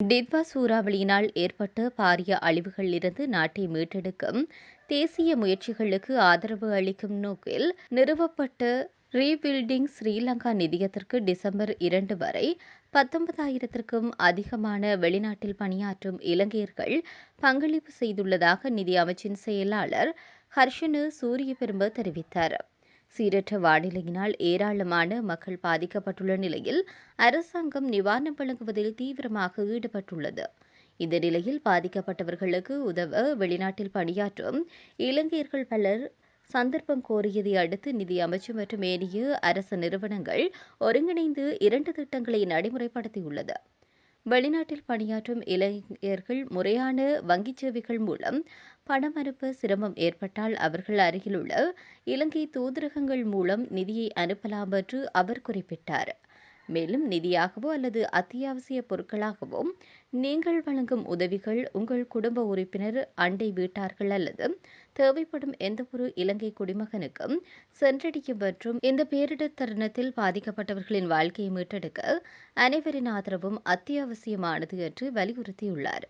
டிட்வா சூறாவளியினால் ஏற்பட்ட பாரிய அழிவுகளிலிருந்து நாட்டை மீட்டெடுக்கும் தேசிய முயற்சிகளுக்கு ஆதரவு அளிக்கும் நோக்கில் நிறுவப்பட்ட ரீபில்டிங் ஸ்ரீலங்கா நிதியத்திற்கு டிசம்பர் இரண்டு வரை பத்தொன்பதாயிரத்திற்கும் அதிகமான வெளிநாட்டில் பணியாற்றும் இலங்கையர்கள் பங்களிப்பு செய்துள்ளதாக நிதி அமைச்சின் செயலாளர் ஹர்ஷனு சூரியபெரும்பு தெரிவித்தார். சீரற்ற வானிலையினால் ஏராளமான மக்கள் பாதிக்கப்பட்டுள்ள நிலையில் அரசாங்கம் நிவாரணம் வழங்குவதில் தீவிரமாக ஈடுபட்டுள்ளது. இந்த நிலையில் பாதிக்கப்பட்டவர்களுக்கு உதவ வெளிநாட்டில் பணியாற்றும் இலங்கையர்கள் பலர் சந்தர்ப்பம் கோரியதை அடுத்து நிதி அமைச்சு மற்றும் ஏனைய அரசு நிறுவனங்கள் ஒருங்கிணைந்து இரண்டு திட்டங்களை நடைமுறைப்படுத்தியுள்ளது. வெளிநாட்டில் பணியாற்றும் இளைஞர்கள் முறையான வங்கிச் சேவைகள் மூலம் பணம் அனுப்ப சிரமம் ஏற்பட்டால் அவர்கள் அருகிலுள்ள இலங்கை தூதரகங்கள் மூலம் நிதியை அனுப்பலாம் என்று அவர் குறிப்பிட்டார். மேலும் நிதியாகவோ அல்லது அத்தியாவசிய பொருட்களாகவோ நீங்கள் வழங்கும் உதவிகள் உங்கள் குடும்ப உறுப்பினர் அண்டை வீட்டார்கள் அல்லது தேவைப்படும் எந்தவொரு இலங்கை குடிமகனுக்கும் சென்றடையும் மற்றும் இந்த பேரிடர் தருணத்தில் பாதிக்கப்பட்டவர்களின் வாழ்க்கையை மீட்டெடுக்க அனைவரின் ஆதரவும் அத்தியாவசியமானது என்று வலியுறுத்தியுள்ளார்.